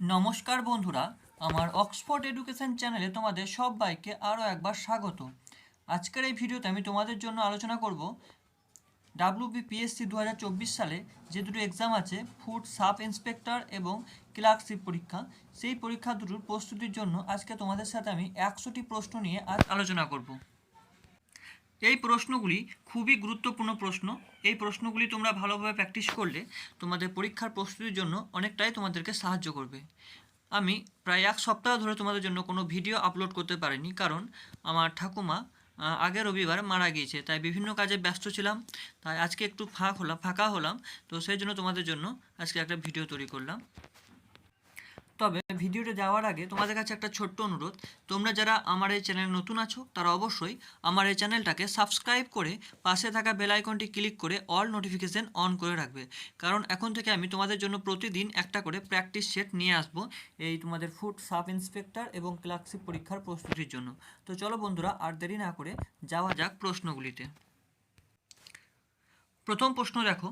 নমস্কার বন্ধুরা, আমার অক্সফোর্ড এডুকেশন চ্যানেলে তোমাদের সবাইকে আরও একবার স্বাগত। আজকের এই ভিডিওতে আমি তোমাদের জন্য আলোচনা করব ডাব্লিউবিপিএসসি দু হাজার চব্বিশ সালে যে দুটো এক্সাম আছে ফুড সাব ইন্সপেক্টর এবং ক্লার্কশিপ পরীক্ষা, সেই পরীক্ষা দুটোর প্রস্তুতির জন্য আজকে তোমাদের সাথে আমি একশোটি প্রশ্ন নিয়ে আজ আলোচনা করব। এই প্রশ্নগুলি খুবই গুরুত্বপূর্ণ প্রশ্ন। এই প্রশ্নগুলি তোমরা ভালোভাবে প্র্যাকটিস করলে তোমাদের পরীক্ষার প্রস্তুতির জন্য অনেকটাই তোমাদেরকে সাহায্য করবে। আমি প্রায় এক সপ্তাহ ধরে তোমাদের জন্য কোনো ভিডিও আপলোড করতে পারিনি কারণ আমার ঠাকুমা আগের রবিবার মারা গিয়েছে, তাই বিভিন্ন কাজে ব্যস্ত ছিলাম, তাই আজকে একটু ফাঁক হলাম, ফাঁকা হলাম, তো সেই জন্য তোমাদের জন্য আজকে একটা ভিডিও তৈরি করলাম। ভিডিওটা যাওয়ার আগে তোমাদের কাছে একটা ছোট্ট অনুরোধ। তোমরা যারা আমার এই চ্যানেলে নতুন আছো, তারা অবশ্যই আমার এই চ্যানেলটাকে সাবস্ক্রাইব করে পাশে থাকা বেল আইকনটি ক্লিক করে অল নোটিফিকেশন অন করে রাখবে। কারণ এখন থেকে আমি তোমাদের জন্য প্রতিদিন একটা করে প্র্যাকটিস সেট নিয়ে আসব এই তোমাদের ফুড সাব ইন্সপেক্টর এবং ক্লার্কশিপ পরীক্ষার প্রস্তুতির জন্য। তো চলো বন্ধুরা, আর দেরি না করে যাওয়া যাক প্রশ্নগুলিতে। প্রথম প্রশ্ন দেখো,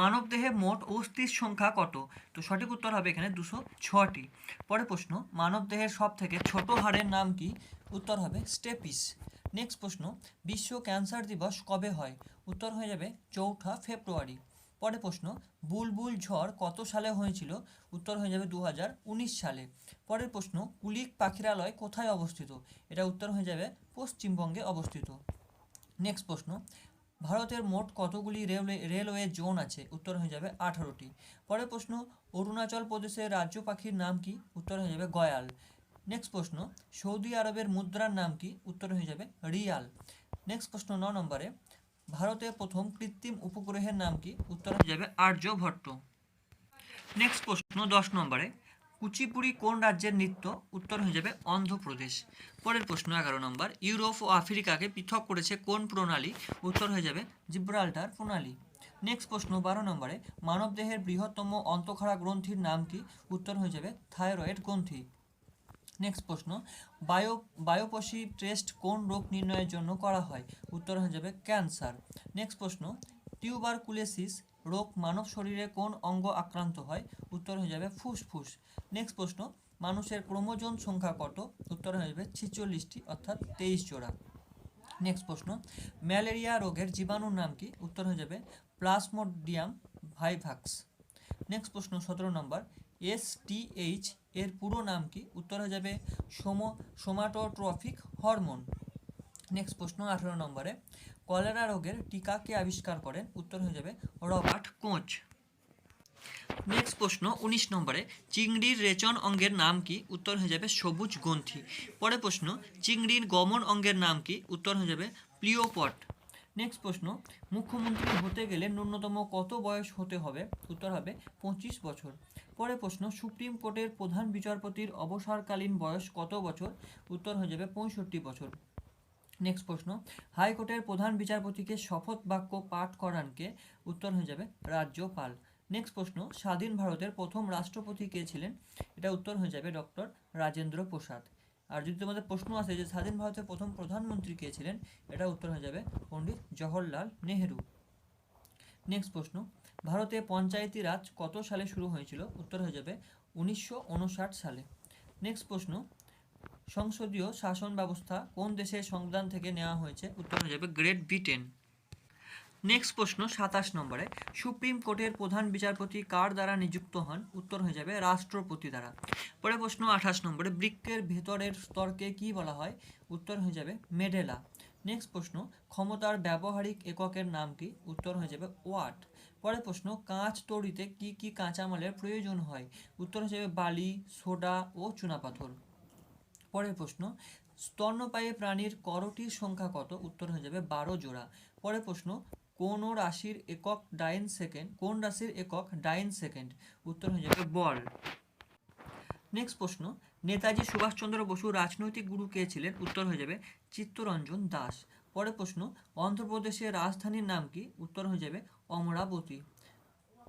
মানবদেহে মোট অস্থির সংখ্যা কত? তো সঠিক উত্তর হবে এখানে দুশো ছটি পরের প্রশ্ন, মানবদেহের সব থেকে ছোট হাড়ের নাম কি? উত্তর হবে স্টেপিস নেক্সট প্রশ্ন, বিশ্ব ক্যান্সার দিবস কবে হয়? উত্তর হয়ে যাবে চৌঠা ফেব্রুয়ারি। পরের প্রশ্ন, বুলবুল ঝড় কত সালে হয়েছিল? উত্তর হয়ে যাবে দু হাজার উনিশ সালে। পরের প্রশ্ন, কুলিক পাখিরালয় কোথায় অবস্থিত? এটা উত্তর হয়ে যাবে পশ্চিমবঙ্গে অবস্থিত। নেক্সট প্রশ্ন ভারতের মোট কতগুলি রেলওয়ে রেলওয়ে জোন আছে? উত্তর হয়ে যাবে আঠারোটি। পরের প্রশ্ন, অরুণাচল প্রদেশের রাজ্য পাখির নাম কি? উত্তর হয়ে যাবে গয়াল। নেক্সট প্রশ্ন, সৌদি আরবের মুদ্রার নাম কি? উত্তর হয়ে যাবে রিয়াল। নেক্সট প্রশ্ন ন নম্বরে ভারতের প্রথম কৃত্রিম উপগ্রহের নাম কি? উত্তর হয়ে যাবে আর্যভট্ট। নেক্সট প্রশ্ন দশ নম্বরে কুচিপুড়ি কোন রাজ্যের নৃত্য? উত্তর হয়ে যাবে অন্ধ্রপ্রদেশ। পরের প্রশ্ন, এগারো নম্বর। ইউরোপ ও আফ্রিকাকে পৃথক করেছে কোন প্রণালী? উত্তর হয়ে যাবে জিব্রাল্টার প্রণালী। নেক্সট প্রশ্ন, বারো নম্বরে। মানবদেহের বৃহত্তম অন্তঃক্ষারা গ্রন্থির নাম কি? উত্তর হয়ে যাবে থাইরয়েড গ্রন্থি। নেক্সট প্রশ্ন, বায়ো, বায়োপসি টেস্ট কোন রোগ নির্ণয়ের জন্য করা হয়? উত্তর হয়ে যাবে ক্যান্সার। নেক্সট প্রশ্ন, টিউবারকুলেসিস রোগ মানব শরীরে কোন অঙ্গ আক্রান্ত হয়? উত্তর হয়ে যাবে ফুসফুস। নেক্সট প্রশ্ন, মানুষের ক্রোমোজোম সংখ্যা কত? উত্তর হয়ে যাবে ছিচল্লিশটি, অর্থাৎ তেইশ জোড়া। নেক্সট প্রশ্ন, ম্যালেরিয়া রোগের জীবাণুর নাম কি? উত্তর হয়ে যাবে প্লাসমোডিয়াম ভাইভাক্স। নেক্সট প্রশ্ন, সতেরো নম্বর, এস এইচ এর পুরো নাম কি? উত্তর হয়ে যাবে সোমো, সোমাটোট্রফিক হরমোন। নেক্সট প্রশ্ন, আঠেরো নম্বরে কলেরা রোগের টিকা কে আবিষ্কার করেন? উত্তর হয়ে যাবে রবার্ট কোচ। নেক্সট প্রশ্ন, উনিশ নম্বরে চিংড়ির রেচন অঙ্গের নাম কি? উত্তর হয়ে যাবে সবুজ গ্রন্থি। পরে প্রশ্ন, চিংড়ির গমন অঙ্গের নাম কি? উত্তর হয়ে যাবে প্লিওপট। নেক্সট প্রশ্ন, মুখ্যমন্ত্রী হতে গেলে ন্যূনতম কত বয়স হতে হবে? উত্তর হবে পঁচিশ বছর। পরে প্রশ্ন, সুপ্রিম কোর্টের প্রধান বিচারপতির অবসরকালীন বয়স কত বছর? উত্তর হয়ে যাবে পঁয়ষট্টি বছর। নেক্সট প্রশ্ন হাইকোর্টের প্রধান বিচারপতিকে শপথ বাক্য পাঠ করানকে উত্তর হয়ে যাবে রাজ্যপাল। নেক্সট প্রশ্ন, স্বাধীন ভারতের প্রথম রাষ্ট্রপতি কে ছিলেন? এটা উত্তর হয়ে যাবে ডক্টর রাজেন্দ্র প্রসাদ। আর যদি তোমাদের প্রশ্ন আসে যে স্বাধীন ভারতের প্রথম প্রধানমন্ত্রী কে ছিলেন? এটা উত্তর হয়ে যাবে পণ্ডিত জওহরলাল নেহেরু। নেক্সট প্রশ্ন, ভারতে পঞ্চায়েতি রাজ কত সালে শুরু হয়েছিল? উত্তর হয়ে যাবে উনিশশো উনষাট সালে। নেক্সট প্রশ্ন সংসদীয় শাসন ব্যবস্থা কোন দেশের সংবিধান থেকে নেওয়া হয়েছে? উত্তর হয়ে যাবে গ্রেট ব্রিটেন। নেক্সট প্রশ্ন সাতাশ নম্বরে, সুপ্রিম কোর্টের প্রধান বিচারপতি কার দ্বারা নিযুক্ত হন? উত্তর হয়ে যাবে রাষ্ট্রপতি দ্বারা। পরে প্রশ্ন আঠাশ নম্বরে বৃক্কের ভেতরের স্তরকে কি বলা হয়? উত্তর হয়ে যাবে মেডেলা। নেক্সট প্রশ্ন, ক্ষমতার ব্যবহারিক এককের নাম কি? উত্তর হয়ে যাবে ওয়াট। পরে প্রশ্ন, কাঁচ তৈরিতে কি কি কাঁচামালের প্রয়োজন হয়? উত্তর হয়ে যাবে বালি, সোডা ও চুনাপাথর। পরের প্রশ্ন, স্তন্যপায়ী প্রাণীর করটির সংখ্যা কত? উত্তর হয়ে যাবে বারো জোড়া। পরের প্রশ্ন, কোন রাশির একক ডাইন সেকেন্ড, কোন রাশির একক ডাইন সেকেন্ড? উত্তর হয়ে যাবে বল। নেক্সট প্রশ্ন, নেতাজি সুভাষচন্দ্র বসু রাজনৈতিক গুরু কে ছিলেন? উত্তর হয়ে যাবে চিত্তরঞ্জন দাস। পরের প্রশ্ন, অন্ধ্রপ্রদেশের রাজধানীর নাম কি? উত্তর হয়ে যাবে অমরাবতী।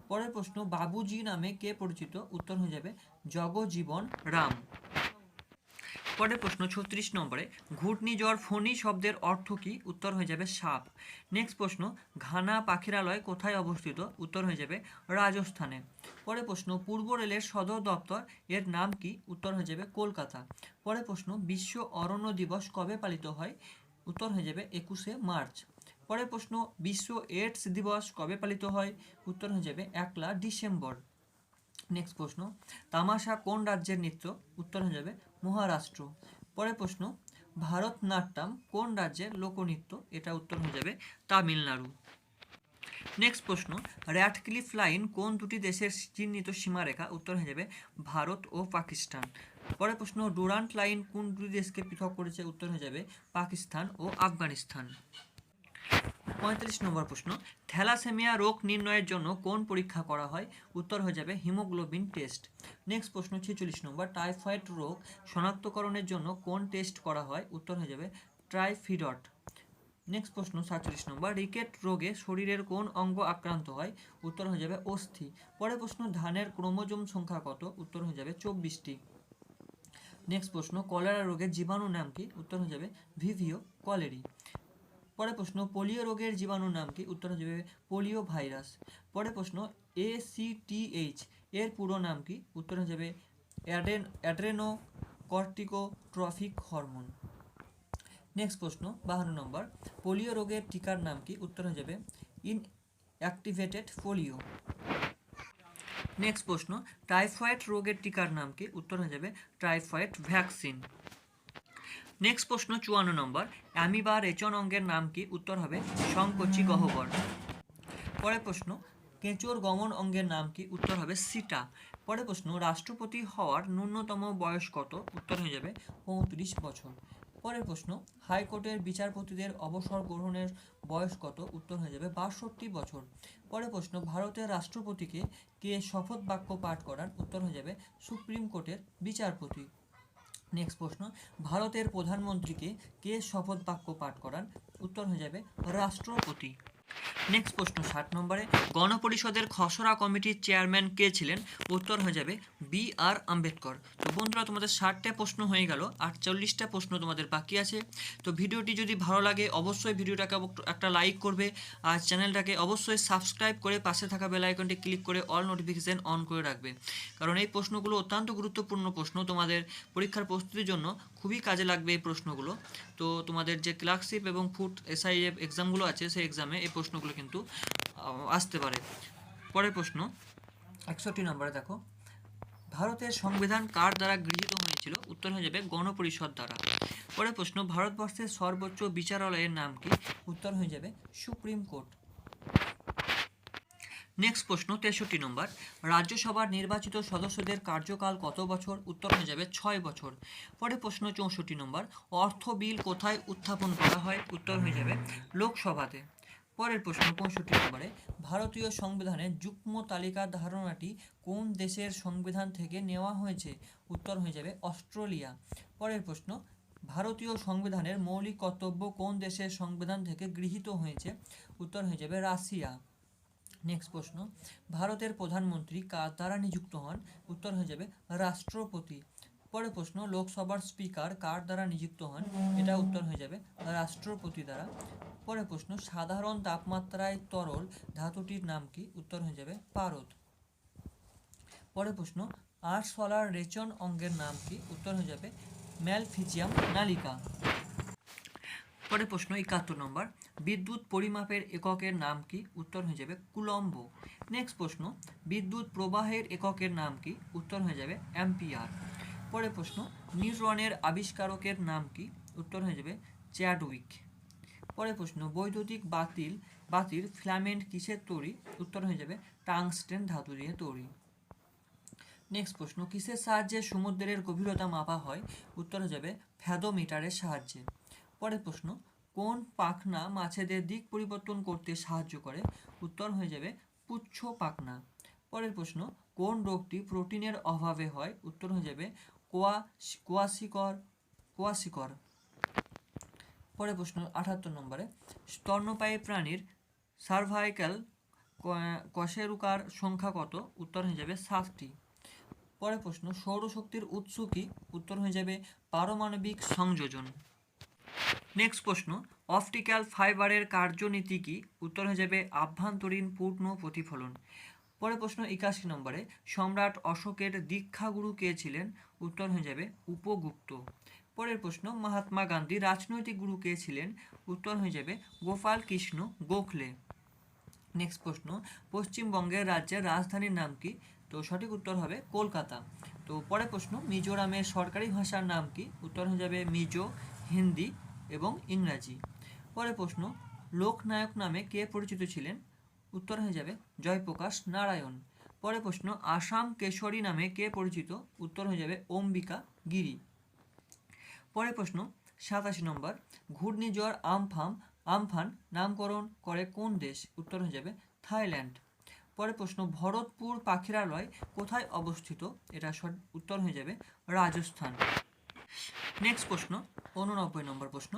পরের প্রশ্ন, বাবুজি নামে কে পরিচিত? উত্তর হয়ে যাবে জগজীবন রাম। পরের প্রশ্ন, ছত্রিশ নম্বরে ঘূর্ণিঝড় ফণি শব্দের অর্থ কী? উত্তর হয়ে যাবে সাপ। নেক্সট প্রশ্ন, ঘানা পাখিরালয় কোথায় অবস্থিত? উত্তর হয়ে যাবে রাজস্থানে। পরের প্রশ্ন, পূর্ব রেলের সদর দপ্তর এর নাম কি? উত্তর হয়ে যাবে কলকাতা। পরের প্রশ্ন, বিশ্ব অরণ্য দিবস কবে পালিত হয়? উত্তর হয়ে যাবে একুশে মার্চ। পরের প্রশ্ন, বিশ্ব এইডস দিবস কবে পালিত হয়? উত্তর হয়ে যাবে একলা ডিসেম্বর। নেক্সট প্রশ্ন, তামাশা কোন রাজ্যের নৃত্য? উত্তর হয়ে যাবে মহারাষ্ট্র। পরের প্রশ্ন, ভারতনাট্যম কোন রাজ্যের লোকনৃত্য? এটা উত্তর হয়ে যাবে তামিলনাড়ু। নেক্সট প্রশ্ন র্যাটক্লিফ লাইন কোন দুটি দেশের চিহ্নিত সীমারেখা? উত্তর হয়ে যাবে ভারত ও পাকিস্তান। পরের প্রশ্ন, ডুরান্ট লাইন কোন দুটি দেশকে পৃথক করেছে? উত্তর হয়ে যাবে পাকিস্তান ও আফগানিস্তান। পঁয়তাল্লিশ নম্বর প্রশ্ন, থ্যালাসেমিয়া রোগ নির্ণয়ের জন্য কোন পরীক্ষা করা হয়? উত্তর হয়ে যাবে হিমোগ্লোবিন টেস্ট। নেক্সট প্রশ্ন, ছেচল্লিশ নম্বর, টাইফয়েড রোগ শনাক্তকরণের জন্য কোন টেস্ট করা হয়? উত্তর হয়ে যাবে ট্রাইফিডট। নেক্সট প্রশ্ন, সাতচল্লিশ নম্বর, রিকেট রোগে শরীরের কোন অঙ্গ আক্রান্ত হয়? উত্তর হয়ে যাবে অস্থি। পরের প্রশ্ন, ধানের ক্রোমোজোম সংখ্যা কত? উত্তর হয়ে যাবে চব্বিশটি। নেক্সট প্রশ্ন, কলেরা রোগের জীবাণু নাম কি? উত্তর হয়ে যাবে ভিভিও কলেরি। পরের প্রশ্ন, পোলিও রোগের জীবাণুর নাম কি? উত্তর যাবে পোলিও ভাইরাস। পরের প্রশ্ন এসিটিএইচ এর পুরো নাম কি? উত্তর যাবে অ্যাডেন অ্যাড্রেনো কর্টিকোট্রফিক হরমোন। নেক্সট প্রশ্ন, বাহান্ন নম্বর, পোলিও রোগের টিকার নাম কি? উত্তর হয়ে যাবে ইন অ্যাক্টিভেটেড পোলিও নেক্সট প্রশ্ন, টাইফয়েড রোগের টিকার নাম কি? উত্তর হয়ে যাবে টাইফয়েড ভ্যাকসিন। নেক্সট প্রশ্ন চুয়ান্ন নম্বর। অ্যামিবা রেচন অঙ্গের নাম কি? উত্তর হবে সংকোচি গহ্বর। পরের প্রশ্ন, কেঁচোর গমন অঙ্গের নাম কি? উত্তর হবে সিটা। পরের প্রশ্ন, রাষ্ট্রপতি হওয়ার ন্যূনতম বয়স কত? উত্তর হয়ে যাবে পঁয়ত্রিশ বছর। পরের প্রশ্ন, হাইকোর্টের বিচারপতিদের অবসর গ্রহণের বয়স কত? উত্তর হয়ে যাবে বাষট্টি বছর। পরের প্রশ্ন, ভারতের রাষ্ট্রপতিকে কে শপথ বাক্য পাঠ করান উত্তর হয়ে যাবে সুপ্রিম কোর্টের বিচারপতি। নেক্সট প্রশ্ন ভারতের প্রধানমন্ত্রীকে কে শপথ বাক্য পাঠ করান উত্তর হয়ে যাবে রাষ্ট্রপতি। নেক্সট প্রশ্ন ষাট নম্বরে। গণপরিষদের খসড়া কমিটির চেয়ারম্যান কে ছিলেন? উত্তর হয়ে যাবে বি আর আম্বেদকর। তো বন্ধুরা, তোমাদের ষাটটা প্রশ্ন হয়ে গেল, আটচল্লিশটা প্রশ্ন তোমাদের বাকি আছে। তো ভিডিওটি যদি ভালো লাগে, অবশ্যই ভিডিওটাকে একটা লাইক করবে আর চ্যানেলটাকে অবশ্যই সাবস্ক্রাইব করে পাশে থাকা বেল আইকনটি ক্লিক করে অল নোটিফিকেশন অন করে রাখবে। কারণ এই প্রশ্নগুলো অত্যন্ত গুরুত্বপূর্ণ প্রশ্ন, তোমাদের পরীক্ষার প্রস্তুতির জন্য খুবই কাজে লাগবে এই প্রশ্নগুলো। তো তোমাদের যে ক্লার্কশিপ এবং ফুড এসআইএফ এক্সামগুলো আছে, সেই এক্সামে এই প্রশ্নগুলো কিন্তু আসতে পারে। পরের প্রশ্ন, একষট্টি নম্বরে দেখো। ভারতের সংবিধান কার দ্বারা গৃহীত হয়েছিল? উত্তর হয়ে যাবে গণপরিষদ দ্বারা। পরের প্রশ্ন, ভারতবর্ষের সর্বোচ্চ বিচারালয়ের নাম কি? উত্তর হয়ে যাবে সুপ্রিম কোর্ট। নেক্সট প্রশ্ন, তেষট্টি নম্বর। রাজ্যসভার নির্বাচিত সদস্যদের কার্যকাল কত বছর? উত্তর হয়ে যাবে ছয় বছর। পরে প্রশ্ন, চৌষট্টি নম্বর। অর্থ বিল কোথায় উত্থাপন করা হয়? উত্তর হয়ে যাবে লোকসভাতে। পরের প্রশ্ন, পঁয়ষট্টি নম্বরে, ভারতীয় সংবিধানের যুগ্ম তালিকা ধারণাটি কোন দেশের সংবিধান থেকে নেওয়া হয়েছে? উত্তর হয়ে যাবে অস্ট্রেলিয়া। পরের প্রশ্ন, ভারতীয় সংবিধানের মৌলিক কর্তব্য কোন দেশের সংবিধান থেকে গৃহীত হয়েছে? উত্তর হয়ে যাবে রাশিয়া। নেক্সট প্রশ্ন, ভারতের প্রধানমন্ত্রী কার দ্বারা নিযুক্ত হন? উত্তর হয়ে যাবে রাষ্ট্রপতি। পরের প্রশ্ন, লোকসভার স্পিকার কার দ্বারা নিযুক্ত হন? এটা উত্তর হয়ে যাবে রাষ্ট্রপতি দ্বারা। পরের প্রশ্ন, সাধারণ তাপমাত্রায় তরল ধাতুটির নাম কি? উত্তর হয়ে যাবে পারদ। পরের প্রশ্ন আর্সলার রেচন অঙ্গের নাম কি? উত্তর হয়ে যাবে ম্যালফিজিয়াম নালিকা। পরের প্রশ্ন, একাত্তর নম্বর, বিদ্যুৎ পরিমাপের এককের নাম কি? উত্তর হয়ে যাবে কুলম্ব। নেক্সট প্রশ্ন, বিদ্যুৎ প্রবাহের এককের নাম কি? উত্তর হয়ে যাবে অ্যাম্পিয়ার। পরের প্রশ্ন, নিউট্রনের আবিষ্কারকের নাম কি? উত্তর হয়ে যাবে চ্যাডউইক। পরের প্রশ্ন, বৈদ্যুতিক বাতিল, বাতির ফিলামেন্ট কিসের তৈরি? উত্তর হয়ে যাবে টাংস্টেন ধাতু দিয়ে তৈরি। নেক্সট প্রশ্ন, কিসের সাহায্যে সমুদ্রের গভীরতা মাপা হয়? উত্তর হয়ে যাবে ফ্যাদোমিটারের সাহায্যে। পরের প্রশ্ন, কোন পাখনা মাছেদের দিক পরিবর্তন করতে সাহায্য করে? উত্তর হয়ে যাবে পুচ্ছ পাখনা। পরের প্রশ্ন, কোন রোগটি প্রোটিনের অভাবে হয়? উত্তর হয়ে যাবে কোয়া, কোয়াশিকর কোয়াশিকর। পরের প্রশ্ন, আঠাত্তর নম্বরে। স্তন্যপায়ী প্রাণীর সার্ভাইকাল কশেরুকার সংখ্যা কত? উত্তর হয়ে যাবে সাতটি। পরে প্রশ্ন, সৌরশক্তির উৎস কি? উত্তর হয়ে যাবে পারমাণবিক সংযোজন। নেক্সট প্রশ্ন, অপটিক্যাল ফাইবারের কার্যনীতি কি? উত্তর হয়ে যাবে আভ্যন্তরীণ পূর্ণ প্রতিফলন। পরের প্রশ্ন, একাশি নম্বরে, সম্রাট অশোকের দীক্ষাগুরু কে ছিলেন? উত্তর হয়ে যাবে উপগুপ্ত। পরের প্রশ্ন, মহাত্মা গান্ধী রাজনৈতিক গুরু কে ছিলেন? উত্তর হয়ে যাবে গোপাল কৃষ্ণ গোখলে। নেক্সট প্রশ্ন, পশ্চিমবঙ্গের রাজ্যের রাজধানীর নাম কি? তো সঠিক উত্তর হবে কলকাতা। তো পরের প্রশ্ন মিজোরামের সরকারি ভাষার নাম কি? উত্তর হয়ে যাবে মিজো, হিন্দি এবং ইংরাজি। পরের প্রশ্ন, লোকনায়ক নামে কে পরিচিত ছিলেন? উত্তর হয়ে যাবে জয়প্রকাশ নারায়ণ। পরের প্রশ্ন, আসাম কেশরী নামে কে পরিচিত? উত্তর হয়ে যাবে, অম্বিকা গিরি। পরের প্রশ্ন, সাতাশি নম্বর, ঘূর্ণিঝড় আমফান আমফান নামকরণ করে কোন দেশ? উত্তর হয়ে যাবে, থাইল্যান্ড। পরের প্রশ্ন, ভরতপুর পাখিরালয় কোথায় অবস্থিত? এটা উত্তর হয়ে যাবে, রাজস্থান। নেক্সট প্রশ্ন, উননব্বই নম্বর প্রশ্ন,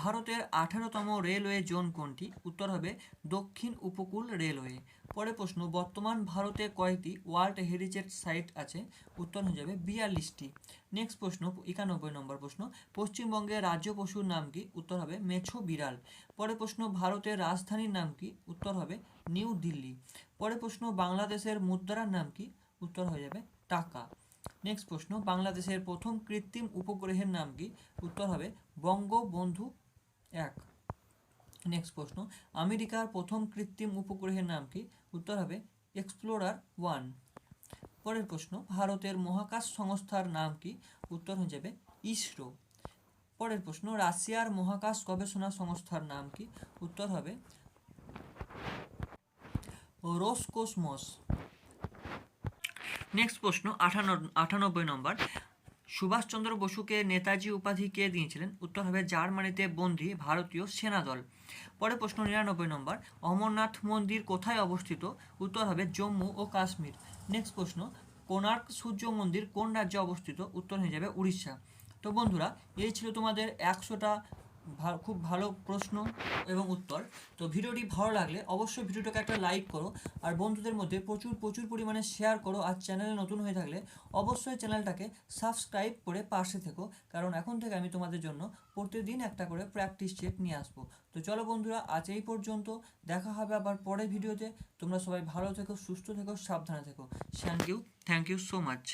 ভারতের আঠারোতম রেলওয়ে জোন কোনটি? উত্তর হবে দক্ষিণ উপকূল রেলওয়ে। পরের প্রশ্ন, বর্তমান ভারতে কয়টি ওয়ার্ল্ড হেরিটেজ সাইট আছে? উত্তর হয়ে যাবে বিয়াল্লিশটি। নেক্সট প্রশ্ন, একানব্বই নম্বর প্রশ্ন, পশ্চিমবঙ্গের রাজ্য পশুর নাম কি? উত্তর হবে মেছো বিড়াল। পরের প্রশ্ন, ভারতের রাজধানীর নাম কি? উত্তর হবে নিউ দিল্লি। পরের প্রশ্ন, বাংলাদেশের মুদ্রার নাম কি? উত্তর হয়ে যাবে টাকা। নেক্সট প্রশ্ন, বাংলাদেশের প্রথম কৃত্রিম উপগ্রহের নাম কি? উত্তর হবে বঙ্গবন্ধু এক। নেক্সট প্রশ্ন, আমেরিকার প্রথম কৃত্রিম উপগ্রহের নাম কি? উত্তর হবে এক্সপ্লোরার ওয়ান পরের প্রশ্ন, ভারতের মহাকাশ সংস্থার নাম কি? উত্তর হয়ে যাবে ইসরো। পরের প্রশ্ন, রাশিয়ার মহাকাশ গবেষণা সংস্থার নাম কি? উত্তর হবে রোসকোসমস। নেক্সট প্রশ্ন আঠান্ন আটানব্বই নম্বর। সুভাষচন্দ্র বসুকে নেতাজি উপাধি কে দিয়েছিলেন? উত্তর হবে জার্মানিতে বন্দী ভারতীয় সেনাদল পরে প্রশ্ন, নিরানব্বই নম্বর। অমরনাথ মন্দির কোথায় অবস্থিত? উত্তর হবে জম্মু ও কাশ্মীর। নেক্সট প্রশ্ন, কোণার্ক সূর্য মন্দির কোন রাজ্যে অবস্থিত? উত্তর হয়ে যাবে উড়িষ্যা। তো বন্ধুরা, এই ছিল তোমাদের একশোটা খুব ভালো প্রশ্ন এবং উত্তর। তো ভিডিওটি ভালো লাগলে অবশ্যই ভিডিওটাকে একটা লাইক করো আর বন্ধুদের মধ্যে প্রচুর প্রচুর পরিমাণে শেয়ার করো আর চ্যানেলে নতুন হয়ে থাকলে অবশ্যই চ্যানেলটাকে সাবস্ক্রাইব করে পাশে থেকো। কারণ এখন থেকে আমি তোমাদের জন্য প্রতিদিন একটা করে প্র্যাকটিস চেক নিয়ে আসব। তো চলো বন্ধুরা, আজ এই পর্যন্ত। দেখা হবে আবার পরের ভিডিওতে। তোমরা সবাই ভালো থেকো, সুস্থ থেকো, সাবধানে থেকো। Thank you thank you so much